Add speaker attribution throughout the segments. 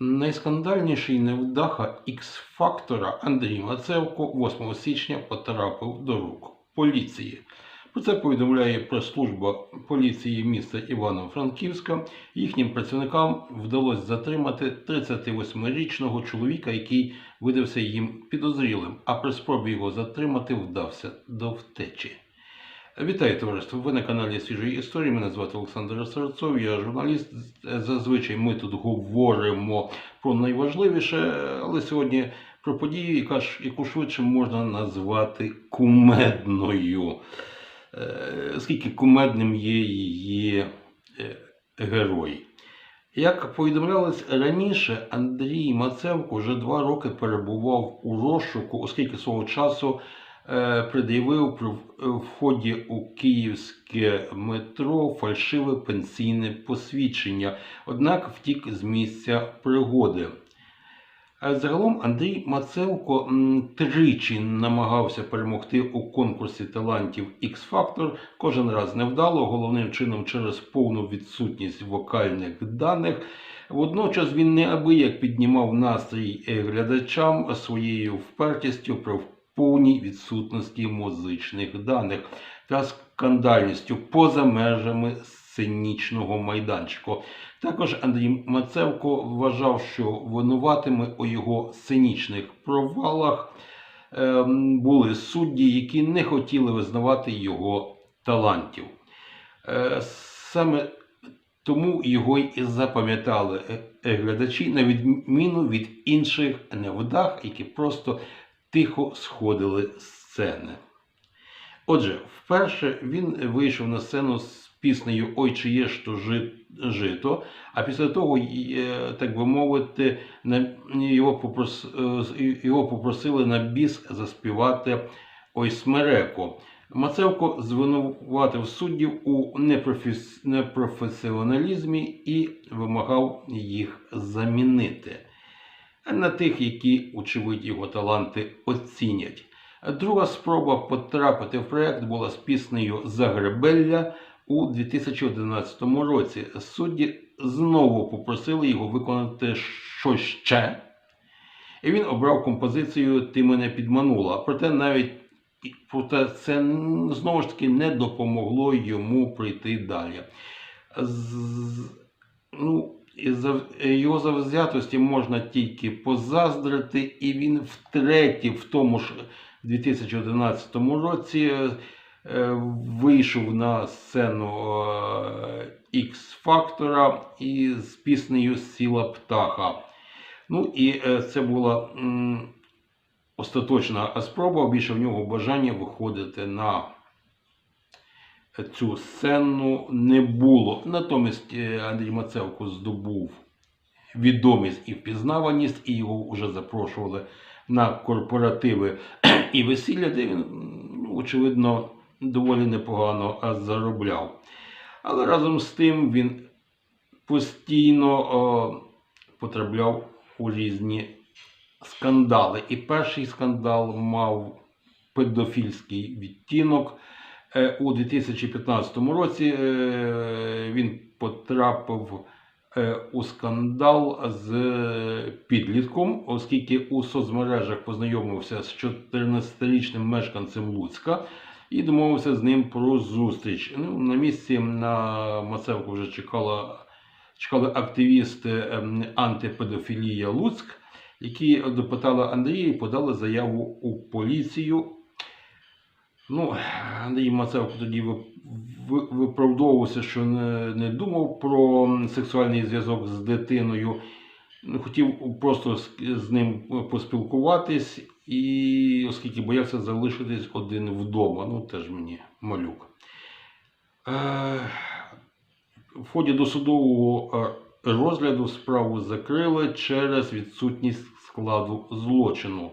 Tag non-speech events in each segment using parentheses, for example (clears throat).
Speaker 1: Найскандальніший невдаха X-фактора Андрій Мацевко 8 січня потрапив до рук поліції. Про це повідомляє прес-служба поліції міста Івано-Франківська. Їхнім працівникам вдалося затримати 38-річного чоловіка, який видався їм підозрілим, а при спробі його затримати вдався до втечі. Вітаю товариство! Ви на каналі Свіжої історії. Мене звати Олександр Серцов, я журналіст. Зазвичай ми тут говоримо про найважливіше, але сьогодні про подію, яку швидше можна назвати кумедною. Е, Скільки кумедним є її е, герой. Як повідомлялось раніше, Андрій Мацевко вже два роки перебував у розшуку, оскільки свого часу пред'явив при в- вході у київське метро фальшиве пенсійне посвідчення, однак втік з місця пригоди. Е, Загалом Андрій Мацевко тричі намагався перемогти у конкурсі талантів X-Factor, кожен раз невдало, головним чином через повну відсутність вокальних даних. Водночас він неабияк піднімав настрій е, глядачам своєю впертістю при повній відсутності музичних даних та скандальністю поза межами сценічного майданчику. Також Андрій Мацевко вважав, що винуватими у його сценічних провалах ем, були судді, які не хотіли визнавати його талантів. Е, Саме тому його й запам'ятали е, глядачі, на відміну від інших невдах, які просто тихо сходили з сцени. Отже, вперше він вийшов на сцену з піснею Ой, чи є ж то жито, а після того, е, так би мовити, е, його попросили на біс заспівати Ой смереко. Мацевко звинуватив суддів у непрофес... непрофесіоналізмі і вимагав їх замінити на тих, які, очевидь, його таланти оцінять. Друга спроба потрапити в проект була з піснею Загребелля у 2011 році. Судді знову попросили його виконати щось ще. І він обрав композицію Ти мене підманула. Проте навіть проте це знову ж таки не допомогло йому прийти далі. З, ну, його завзятості можна тільки позаздрити, і він втретє в тому ж 2011 році е, е, вийшов на сцену X-Factor із піснею Сіла птаха. Ну і е, це була остаточна спроба. Більше в нього бажання виходити на цю сцену не було. Натомість е, Андрій Мацевко здобув відомість і впізнаваність, і його вже запрошували на корпоративи і весілля, де він, ну, очевидно, доволі непогано заробляв. Але разом з тим він постійно о, потрапляв у різні скандали. І перший скандал мав педофільський відтінок. Е, У 2015 році е, він потрапив е, у скандал з підлітком, оскільки у соцмережах познайомився з 14-річним мешканцем Луцька і домовився з ним про зустріч. Ну, на місці на Мацевку вже чекала, чекали активісти ем, антипедофілія Луцьк, які допитали Андрія і подали заяву у поліцію. Ну, Андрій Мацевко тоді ви- ви- виправдовувався, що не, не думав про сексуальний зв'язок з дитиною. Ну, Хотів просто з, з ним поспілкуватись, і оскільки боявся залишитись один вдома. Ну, теж мені малюк. Е, в ході досудового е, розгляду справу закрили через відсутність складу злочину.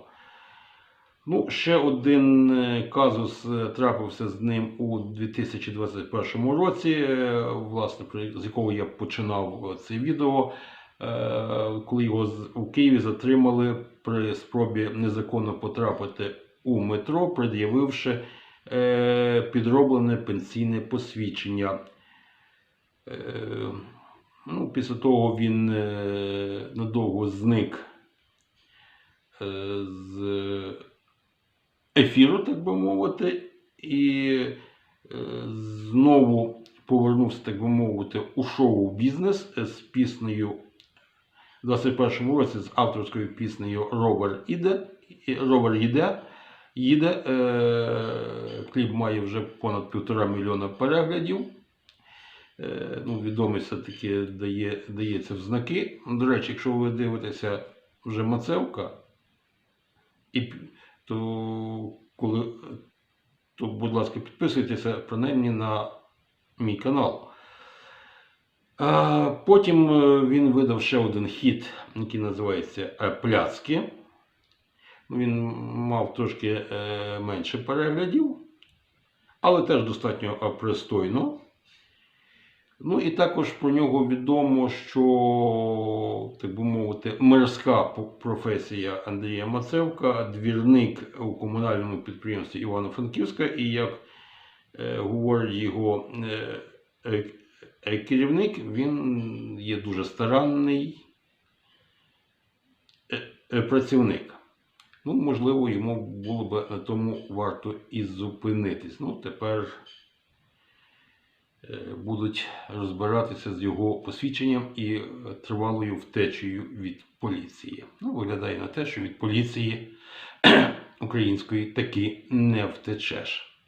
Speaker 1: Ну, ще один е, казус е, трапився з ним у 2021 році, е, власне, з якого я починав це відео, коли його у Києві затримали при спробі незаконно потрапити у метро, пред'явивши підроблене пенсійне посвідчення. Ну, після того він надовго зник з ефіру, так би мовити, і е, знову повернувся, так би мовити, у шоу-бізнес з піснею в 21-му році з авторською піснею Ровер іде. Ровер їде. Їде. Кліп має вже понад півтора мільйона переглядів. Е, ну, відомий все-таки дає, дається в знаки. До речі, якщо ви дивитеся вже Мацевка, і, то, коли, то, будь ласка, підписуйтеся принаймні на мій канал. А потім е, він видав ще один хіт, який називається е, Пляцки. Ну, Він мав трошки е, менше переглядів, але теж достатньо пристойно. Ну і також про нього відомо, що, так би мовити, мирська професія Андрія Мацевка, двірник у комунальному підприємстві Івано-Франківська, і як е, говорить його е, е, керівник, він є дуже старанний е, е, працівник. Ну, можливо, йому було б на тому варто і зупинитись. Ну, тепер будуть розбиратися з його посвідченням і е, тривалою втечею від поліції. Ну, виглядає на те, що від поліції (clears throat) української таки не втечеш.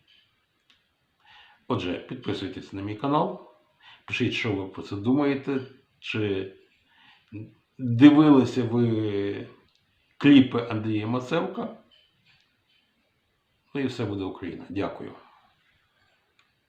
Speaker 1: Отже, підписуйтесь на мій канал, пишіть, що ви про це думаєте, чи дивилися ви кліпи Андрія Мацевка. Ну і все буде Україна. Дякую.